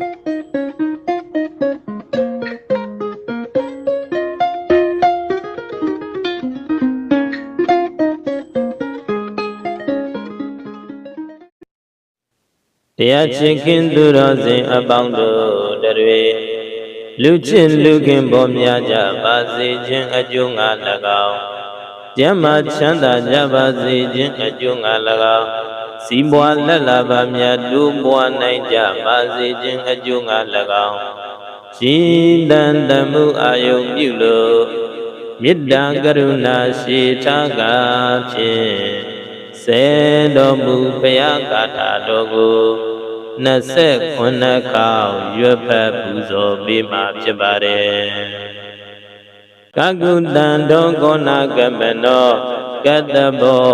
တရားချင်းခင်သူတော်စင်အပေါင်းတို့တတွေလူချင်းလူခင်ပေါ်များကြပါစေခြင်းအကျိုးငါ၎င်းကျမ်းမာချမ်းသာကြပါစေခြင်းအကျိုးငါ၎င်း စီးပွားလက်လာပါမြတ်တို့ပွားနိုင်ကြပါစေခြင်းအကျိုးငါ၎င်းရှင်တန်တမှုအာယုံပြုလို့မေတ္တာကရုဏာရှိထားကဖြင့်စေတော်မူဘုရားကာထာတော်ကို29ခေါက်ရွတ်ဖတ်ပူဇော်ပေးမှာဖြစ်ပါတယ်။ကကုတံတော်ကောနာကမနောကတ္တဘော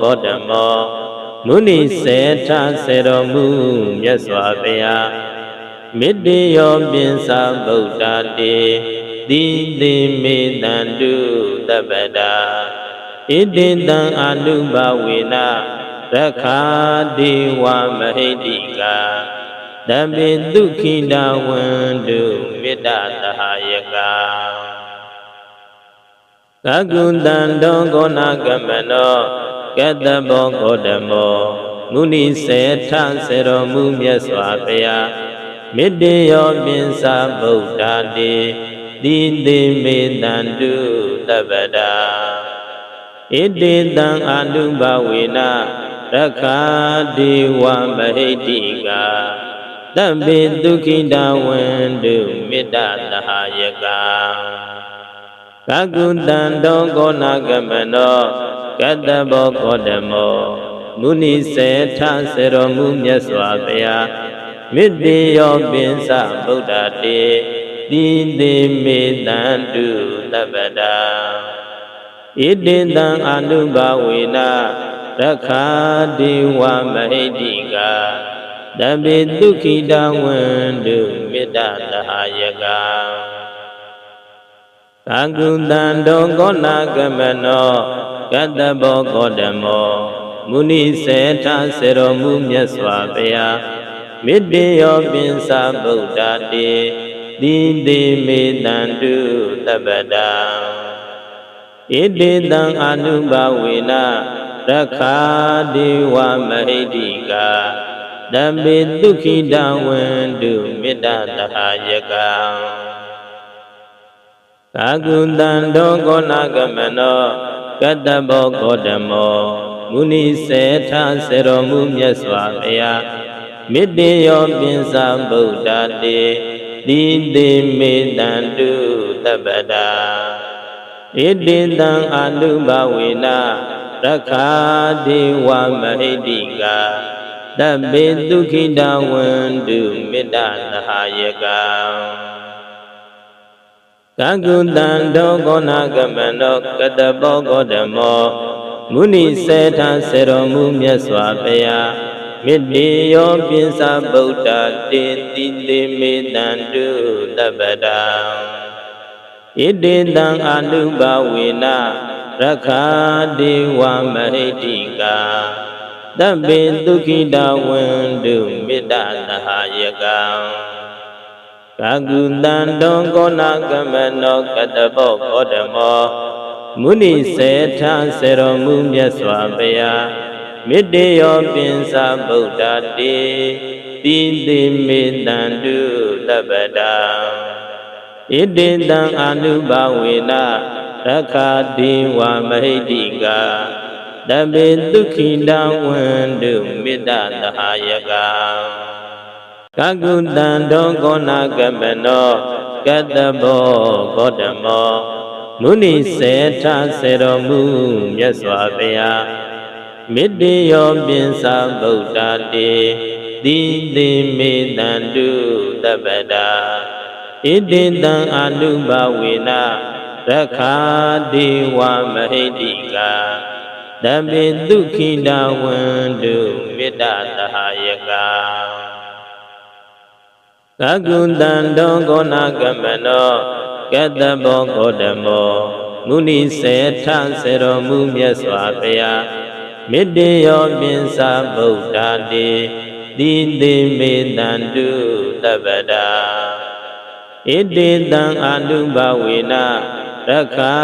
ဂေါတမော မုနိစေထဆေတော်မူမြတ်စွာဘုရားမေတ္တယောပင်စာဗုဒ္ဓတေတိတိမေတံတုတပ္ပတာဣတိတံအနုဘဝေနရခာဒေဝမဟိတိကာတပိဒုခိတဝန္တုမေတ္တာသဟာယကာကကုတံတောကောနာကမနော ကတ္တဘောဂေါတမောမုနိစေထဆေတော်မူမြတ်စွာဘုရားမေတ္တယောပင်စာဗုဒ္ဓတေတိတိမေတံတုတပ္ပတာဣတိတံအနုဘဝေနရခာဒေဝမဟိတိကာတဗ္ဗေဒုခိတဝန္တုမေတ္တာသဟာယကာကကုတံတောကောနာကမနော ကတ္တဘောကောတမောမုနိစေထဆေတော်မူမြတ်စွာဘုရားမေတ္တေယောပင်စဗုဒ္ဓတေတိတိမေတံတုတပ္ပတာဣတိတံအနုဘဝေနရခာဒေဝမဟိတိကာတပိဒုခိတဝန္တုမေတ္တာသဟာယကာ သံဃုတံတောကောနာကမနောကတ္တဘောကောတမောမုနိစေထဆေတော်မူမြတ်စွာဘုရားမေတ္တယောပင်စာဗုဒ္ဓတေတိတိမေတံတုတပ္ပတာဣတိတံအနုဘဝေနရခာဒေဝမဟိတိကာတပိဒုခိတဝန္တုမေတ္တာတဟာယကံ ကာကုတံတောကောနာကမနောကတ္တဘောဂေါတမောမုနိစေထဆေတော်မူမြတ်စွာဘုရားမေတ္တယောပင်စာဗုဒ္ဓတေတိတိမေတံတုတပ္ပတာဣတိတံအနုဘဝေနရခာဒေဝမဟိတိကာတပိဒုခိတဝန္တုမေတ္တာသဟာယကံ ကကုတံတောကောနာကမနောကတဘောဂေါတမောမုနိစေထဆေတော်မူမြတ်စွာဘုရားမေတ္တေယောပင်စာဗုဒ္ဓတေတိတိမေတံတုတပ္ပတာဣတိတံအနုဘဝေနရခာဒေဝမဟိတိကာတဗ္ဗေဒုခိတဝန္တုမေတ္တာသဟာယကံ ကာကုတံတောကောနာကမနောကတဘောဂေါတမောမုနိစေထဆေတော်မူမြတ်စွာဘုရားမေတ္တယောပင်စာဗုဒ္ဓတေတိတိမေတံတုတပ္ပတာဣတိတံအနုဘဝေနရခာဒေဝမဟိတိကာတပိဒုခိတဝန္တုမေတ္တာသဟာယကံ ကကုတံတောကောနာကမနောကတ္တဘောဂေါတမောမုနိစေထဆေတော်မူမြတ်စွာဘုရားမေတ္တယောပင်စာဗုဒ္ဓတေတိတိမေတံတုတပ္ပတာဣတိတံအနုဘဝေနရခာဒေဝမဟိတိကာတပိဒုခိတဝန္တုမေတ္တာသဟာယကာ သကုတံတောကောနာကမနောကတ္တဘောဂေါတမောမုနိစေထဆေတော်မူမြတ်စွာဘုရားမေတ္တယောပင်စာဗုဒ္ဓတေတတိတိမေတံတုတပ္ပတာဣတိတံအာနုဘဝေနရခာ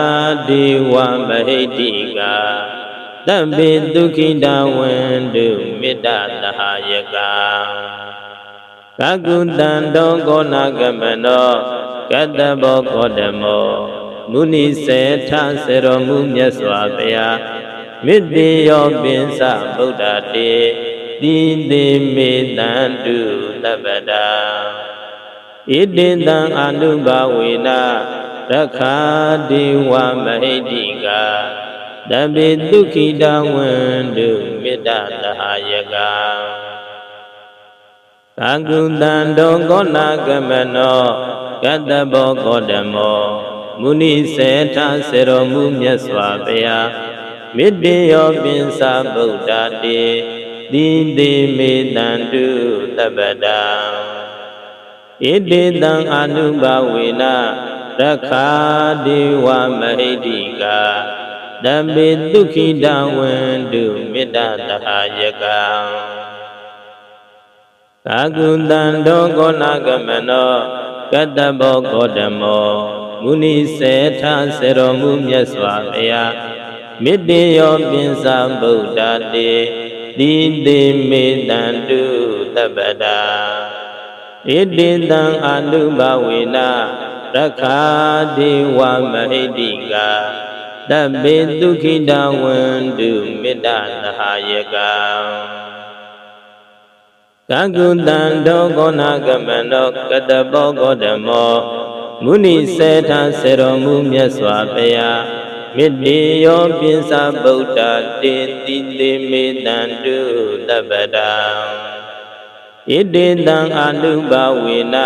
ဒေဝမဟိတိကာတဗ္ဗေဒုက္ခိတဝန္တုမေတ္တသဟာယက ကကုတံတောကောနာကမနောကတ္တဘောကောတမောမုနိစေထဆေရမူမြတ်စွာဘုရားမေတ္တေယောပင်စဗုဒ္ဓတေတိတိမေတံတုတပ္ပတာဣတိတံအနုဘဝေနရခာဒေဝမဟိတိကာတပိဒုက္ခိတဝန္တုမေတ္တသဟာယက ကာကုတံတောကောနာကမနောကတ္တဘောကောတမောမုနိစေထဆေရမူမြတ်စွာဘုရားမေတ္တေယောပင်စဗုဒ္ဓတေတိတိမေတံတုတပ္ပတာဣတိတံအနုဘဝေနရခာဒေဝမဟိတိကာတမေဒုက္ခိတဝန္တုမေတ္တတဟာယကံ ကာကုတံတောကောနာကမနောကတ္တဘောကောတမောမုနိစေထဆေရမူမြတ်စွာဘုရားမေတ္တေယောပင်စဗုဒ္ဓတေတိတိမေတံတုတပ္ပတာဣတိတံအနုဘဝေနရခာဒေဝမဟိတိကာတပေဒုက္ခိတဝန္တုမေတ္တသဟာယကံ ကကုတံတောကောနာကမနောကတဘောကောဓမောမုနိစေထဆေရမူမြတ်စွာဘုရားမေတ္တေယောပိစဗုဒ္ဓတေတိတိမေတံတုတပ္ပတာဣတိတံအနုဘဝေန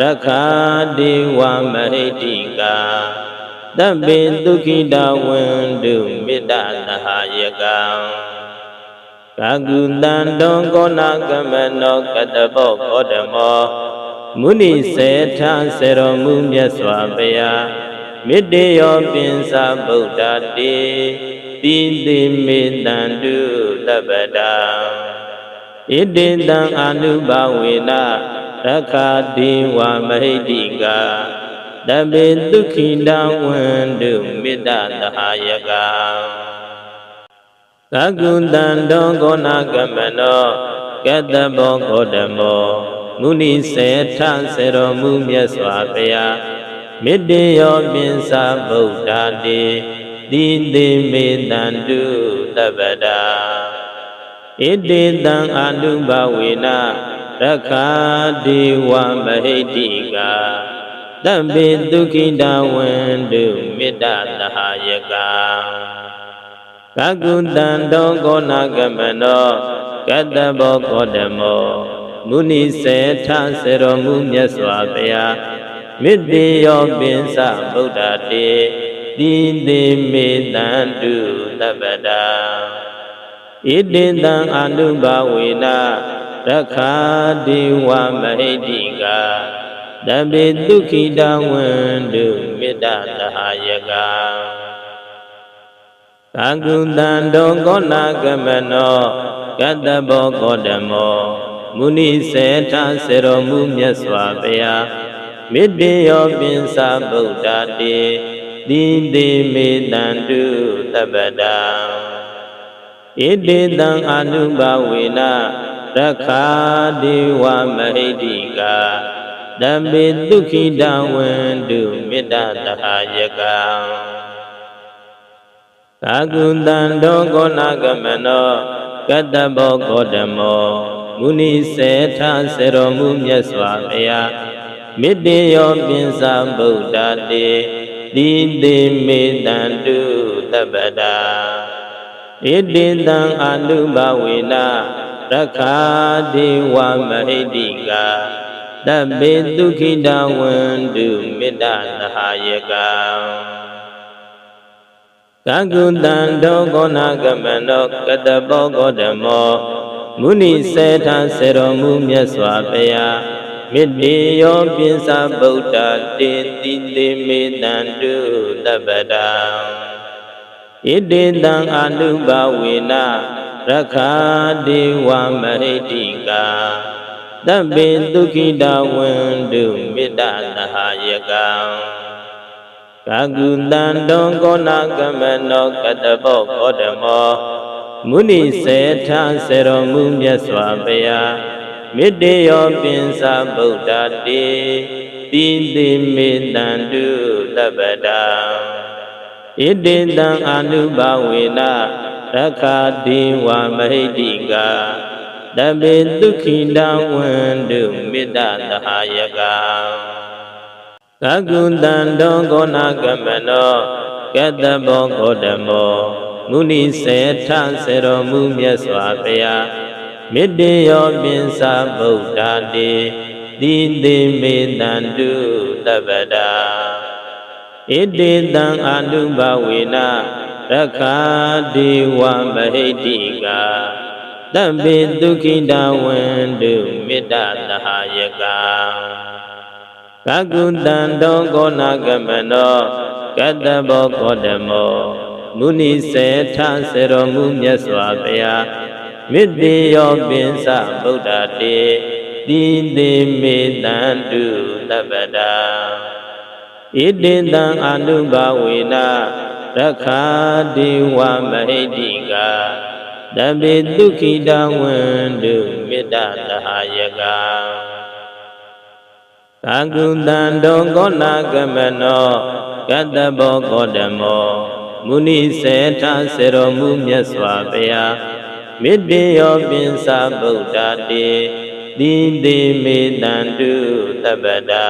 ရခာဒေဝမဟိတိကာတဗ္ဗေဒုက္ခိတဝန္တုမေတ္တသဟာယကံ ကာကုတံတောကောနာကမနောကတဘောကောဓမောမုနိစေထဆေရမူမြတ်စွာဘုရားမေတ္တေယောပင်စဗုဒ္ဓတေတိတိမေတံတုတပ္ပတာဣတိတံအနုဘဝေနရခာဒေဝမဟိတိကာတပေဒုက္ခိတဝန္တုမေတ္တသဟာယကံ ကကုတံတောကောနာကမနောကတ္တဘောကောဓမောမုနိစေထဆေရမူမြတ်စွာဘုရားမေတ္တေယောပင်စဗုဒ္ဓတေတိတိမေတံတုတပ္ပတာဣတိတံအနုဘဝေနရခာဒေဝမဟိတိကာတဗ္ဗေဒုက္ခိတဝန္တုမေတ္တသဟာယကံ ကကုတံတောကောနာကမနောကတ္တဘောကောဓမောမုနိစေထဆေရမူမြတ်စွာဘုရားမေတ္တေယောပင်စဗုဒ္ဓတေတိတိမေတံတုတပ္ပတာဣတိတံအနုဘဝေနရခာဒေဝမဟိတိကာတပိဒုက္ခိတဝန္တုမေတ္တသဟာယကံ ကာကုတံတောကောနာကမနောကတ္တဘောကောဓမောမုနိစေထဆေရမူမြတ်စွာဘုရားမေတ္တေယောပင်စဗုဒ္ဓတေတိတိမေတံတုတပ္ပတာဣတိတံအနုဘဝေနရခာဒေဝမဟိတိကာတမေဒုက္ခိတဝန္တုမေတ္တတဟာယကံ ကာကုတံတောကောနာကမနောကတ္တဘောကောဓမောမုနိစေထဆေရမူမြတ်စွာဘုရားမေတ္တေယောပင်စဗုဒ္ဓတေတိတိမေတံတုတပ္ပတာဣတိတံအနုဘဝေနရခာဒေဝမဟိတိကာတပေဒုက္ခိတဝန္တုမေတ္တသဟာယကံ ကကုတံတောကောနာကမနောကတဘောကောဓမောမုနိစေထဆေရမူမြတ်စွာဘုရားမေတ္တေယောပင်စဗုဒ္ဓတေတိတိမေတံတုတပ္ပတာဣတိတံအနုဘဝေနရရခာဒေဝမဟိတိကာတပ္ပိဒုက္ခိတဝန္တုမေတ္တာသဟာယကံ ကာကုတံတောကောနာကမနောကတဘောကောဓမောမုနိစေထဆေရောမူမြတ်စွာဘုရားမေတ္တေယောပင်စာဗုဒ္ဓတေတိတိမေတံတုတပ္ပတံဣတိတံအနုဘဝေနရခာဒေဝမဟိတိကာတပေဒုက္ခိတဝန္တုမေတ္တာသဟာယကံ ကကုတံတောကောနာကမနောကတဘောကောဓမောမုနိစေထဆေရောမူမြတ်စွာဘုရားမေတ္တေယောပင်စာဗုဒ္ဓတေတိတိမေတံတုတပ္ပတာဣတိတံအနုဘဝေနရခာဒေဝမဟိတိကာတပ္ပိဒုက္ခိတဝန္တုမေတ္တာသဟာယကံ ကကုတံတောကောနာကမနောကတ္တဘောကောဓမောမုနိစေထဆေရောမူမြတ်စွာဘုရားမေတ္တေယောပင်စဗုဒ္ဓတေတိတိမေတံတုတပ္ပတာဣတိတံအနုဘဝေနရခာဒေဝမဟိတိကာတပိဒုက္ခိတဝန္တုမေတ္တာသဟာယကံ ကာကုတံတောကောနာကမနောကတ္တဘောကောဓမောမုနိစေထဆေရောမူမြတ်စွာဘုရားမေတ္တေယောပင်စာဗုဒ္ဓတေတိတိမေတံတုတပ္ပတံ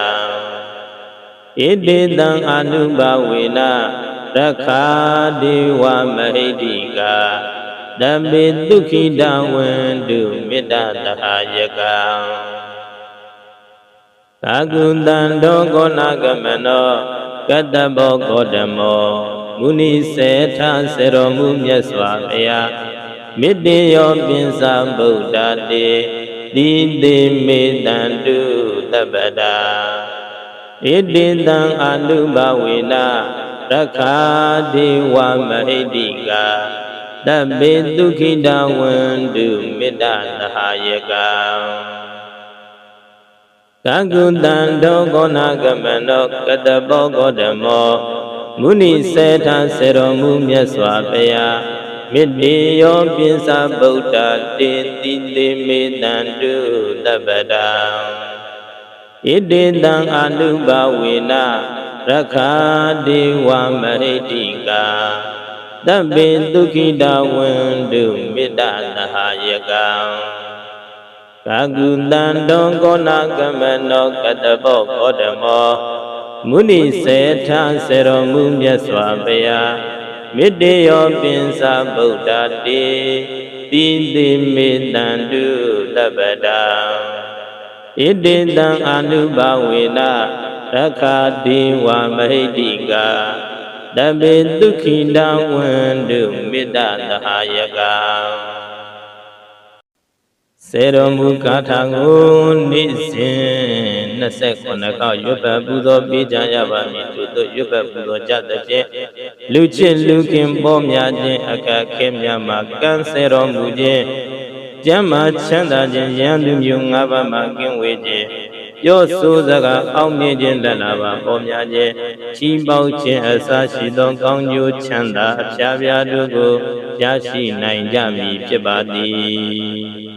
ဣတိတံအနုဘဝေနရခာဒေဝမဟိတိကာတပိဒုက္ခိတဝန္တုမေတ္တာတဟာယကံ ကာကုတံတောကောနာကမနောကတ္တဘောကောဓမောမုနိစေထဆေရောမူမြတ်စွာဘုရားမေတ္တေယောပင်စာဗုဒ္ဓတေတိတိမေတံတုတပ္ပတာဣတိတံအနုဘဝေနရခာဒေဝမဟိတိကာတပေဒုက္ခိတဝန္တုမေတ္တာသဟာယကံ ကကုတံတောကောနာကမနောကတဘောကောဓမောမုနိစေထဆေရောမူမြတ်စွာဘုရားမေတ္တေယောပိစဗုဒ္ဓတေတိတိမေတံတုတပ္ပတံဣတိတံအနုဘဝေနရခာဒေဝမဟိတိကာတပ္ပိဒုက္ခိတဝန္တုမေတ္တာသဟာယကံ ကာကုတံတောကောနာကမနောကတဘောကောဓမောမုနိစေထဆေရောမူမြတ်စွာဘုရားမေတ္တေယောပင်စာဗုဒ္ဓတေတိတိမေတံတုတပ္ပတာဣတိတံအနုဘဝေနရခာဒေဝမဟိတိကာတပေဒုက္ခိတဝန္တုမေတ္တာသဟာယကံ စေတော်မူကာထာကိုနေ့စဉ်29ခေါက်ရွတ်ပတ်ပူဇော်ပေးကြရပါမည်သူတို့ရွတ်ပတ်ပူဇော်ကြတဲ့ဖြင့်လူချစ်လူခင်ပေါ်များခြင်းအခက်ခဲများမှာကံစေတော်မူခြင်းကျမ်းမာချမ်းသာခြင်းရန်သူမျိုး၅ပါးမှကင်းဝေးခြင်းပြောဆိုစကားအောက်မြင့်ခြင်းတတ်လာပါပေါ်များခြင်းချီးပေါက်ခြင်းအစရှိသောကောင်းကျိုးချမ်းသာအဖျားဖျားတို့ကိုရရှိနိုင်ကြမည်ဖြစ်ပါသည်